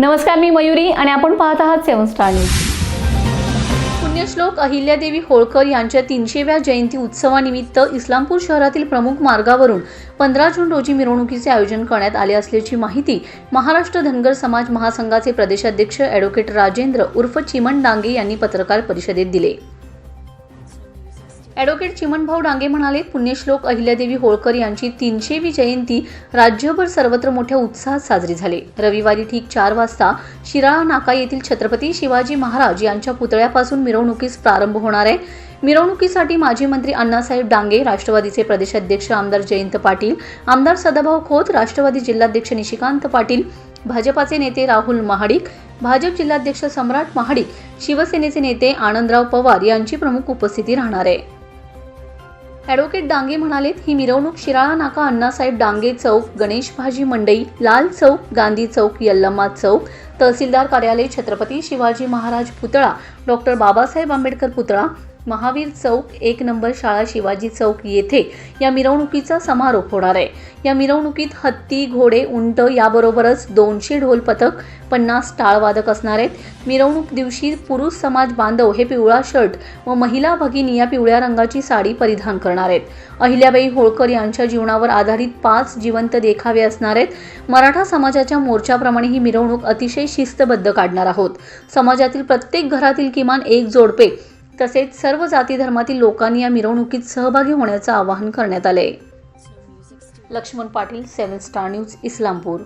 नमस्कार मी मयुरी आणि आपण पाहत आहात सेवन स्टार न्यूज. पुण्यश्लोक अहिल्यादेवी होळकर यांच्या तीनशेव्या जयंती उत्सवानिमित्त इस्लामपूर शहरातील प्रमुख मार्गावरून पंधरा जून रोजी मिरवणुकीचे आयोजन करण्यात आले असल्याची माहिती महाराष्ट्र धनगर समाज महासंघाचे प्रदेशाध्यक्ष ॲडव्होकेट राजेंद्र उर्फ चिमण डांगे यांनी पत्रकार परिषदेत दिले. ॲडव्होकेट चिमणभाऊ डांगे म्हणाले पुण्यश्लोक अहिल्यादेवी होळकर यांची तीनशेवी जयंती राज्यभर सर्वत्र मोठ्या उत्साहात साजरी झाली. रविवारी ठीक चार वाजता शिराळा नाका येथील छत्रपती शिवाजी महाराज यांच्या पुतळ्यापासून मिरवणुकीस प्रारंभ होणार आहे. मिरवणुकीसाठी माजी मंत्री अण्णासाहेब डांगे राष्ट्रवादीचे प्रदेशाध्यक्ष आमदार जयंत पाटील आमदार सदाभाऊ खोत राष्ट्रवादी जिल्हाध्यक्ष निशिकांत पाटील भाजपाचे नेते राहुल महाडिक भाजप जिल्हाध्यक्ष सम्राट महाडिक शिवसेनेचे नेते आनंदराव पवार यांची प्रमुख उपस्थिती राहणार आहे. ॲडव्होकेट डांगे म्हणालेत ही मिरवणूक शिराळा नाका अण्णासाहेब डांगे चौक गणेश भाजी मंडई लाल चौक गांधी चौक यल्लम्मा चौक तहसीलदार कार्यालय छत्रपती शिवाजी महाराज पुतळा डॉक्टर बाबासाहेब आंबेडकर पुतळा महावीर चौक एक नंबर शाळा शिवाजी चौक येथे या मिरवणुकीचा समारोप होणार आहे. या मिरवणुकीत हत्ती घोडे उंट याबरोबरच दोनशे ढोल पथक पन्नास टाळवादक असणार आहेत. मिरवणूक दिवशी पुरुष समाज बांधव हे पिवळा शर्ट व महिला भगिनी या पिवळ्या रंगाची साडी परिधान करणार आहेत. अहिल्याबाई होळकर यांच्या जीवनावर आधारित पाच जिवंत देखावे असणार आहेत. मराठा समाजाच्या मोर्चाप्रमाणे ही मिरवणूक अतिशय शिस्तबद्ध काढणार आहोत. समाजातील प्रत्येक घरातील किमान एक जोडपे तसेच सर्व जाती धर्मातील लोकांनी या मिरवणुकीत सहभागी होण्याचं आवाहन करण्यात आले Laxman Patil seven star news Islampur.